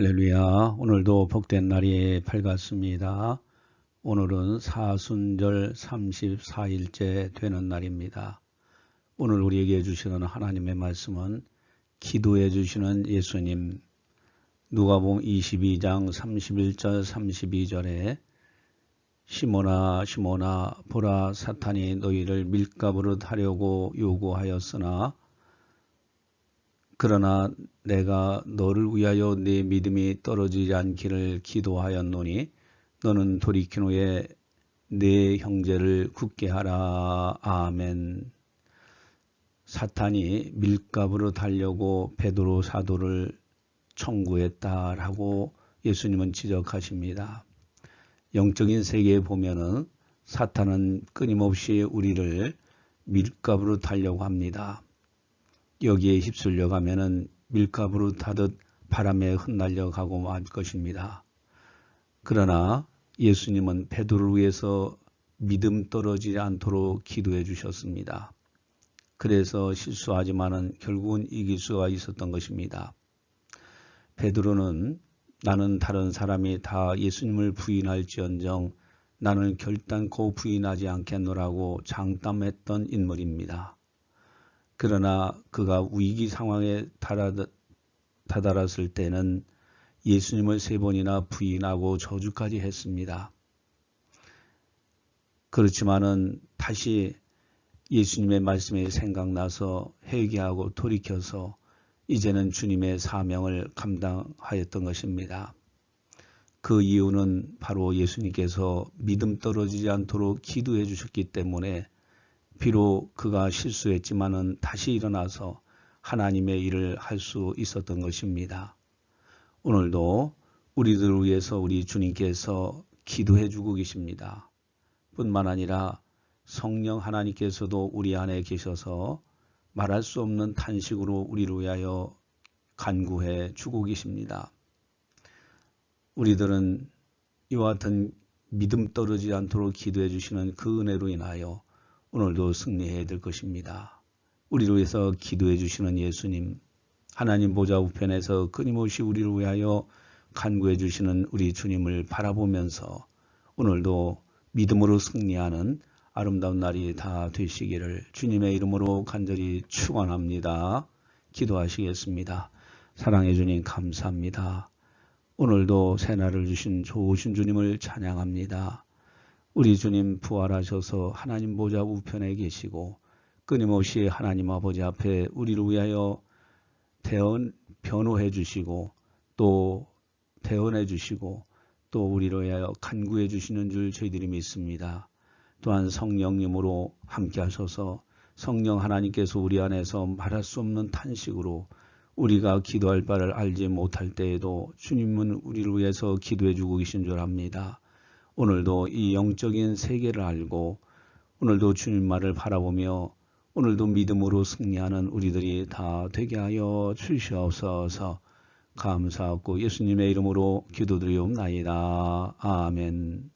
할렐루야. 오늘도 복된 날이 밝았습니다. 오늘은 사순절 34일째 되는 날입니다. 오늘 우리에게 주시는 하나님의 말씀은 기도해 주시는 예수님 누가복음 22장 31절 32절에 시모나 시모나 보라 사탄이 너희를 밀가부로 하려고 요구하였으나 그러나 내가 너를 위하여 네 믿음이 떨어지지 않기를 기도하였노니 너는 돌이킨 후에 네 형제를 굳게 하라. 아멘. 사탄이 밀가부로 달려고 베드로 사도를 청구했다라고 예수님은 지적하십니다. 영적인 세계에 보면은 사탄은 끊임없이 우리를 밀가부로 달려고 합니다. 여기에 휩쓸려 가면은 밀가부로 타듯 바람에 흩날려 가고 말 것입니다. 그러나 예수님은 베드로를 위해서 믿음 떨어지지 않도록 기도해 주셨습니다. 그래서 실수하지만은 결국은 이길 수가 있었던 것입니다. 베드로는 나는 다른 사람이 다 예수님을 부인할지언정 나는 결단코 부인하지 않겠노라고 장담했던 인물입니다. 그러나 그가 위기 상황에 다다랐을 때는 예수님을 세 번이나 부인하고 저주까지 했습니다. 그렇지만은 다시 예수님의 말씀이 생각나서 회개하고 돌이켜서 이제는 주님의 사명을 감당하였던 것입니다. 그 이유는 바로 예수님께서 믿음 떨어지지 않도록 기도해 주셨기 때문에 비록 그가 실수했지만은 다시 일어나서 하나님의 일을 할 수 있었던 것입니다. 오늘도 우리들을 위해서 우리 주님께서 기도해 주고 계십니다. 뿐만 아니라 성령 하나님께서도 우리 안에 계셔서 말할 수 없는 탄식으로 우리를 위하여 간구해 주고 계십니다. 우리들은 이와 같은 믿음 떨어지지 않도록 기도해 주시는 그 은혜로 인하여 오늘도 승리해야 될 것입니다. 우리를 위해서 기도해 주시는 예수님, 하나님 보좌 우편에서 끊임없이 우리를 위하여 간구해 주시는 우리 주님을 바라보면서 오늘도 믿음으로 승리하는 아름다운 날이 다 되시기를 주님의 이름으로 간절히 축원합니다. 기도하시겠습니다. 사랑해 주님 감사합니다. 오늘도 새날을 주신 좋으신 주님을 찬양합니다. 우리 주님 부활하셔서 하나님 보좌 우편에 계시고 끊임없이 하나님 아버지 앞에 우리를 위하여 대언 변호해 주시고 또 대언해 주시고 또 우리를 위하여 간구해 주시는 줄 저희들이 믿습니다. 또한 성령님으로 함께 하셔서 성령 하나님께서 우리 안에서 말할 수 없는 탄식으로 우리가 기도할 바를 알지 못할 때에도 주님은 우리를 위해서 기도해 주고 계신 줄 압니다. 오늘도 이 영적인 세계를 알고 오늘도 주님 말을 바라보며 오늘도 믿음으로 승리하는 우리들이 다 되게 하여 주시옵소서 감사하고 예수님의 이름으로 기도드리옵나이다. 아멘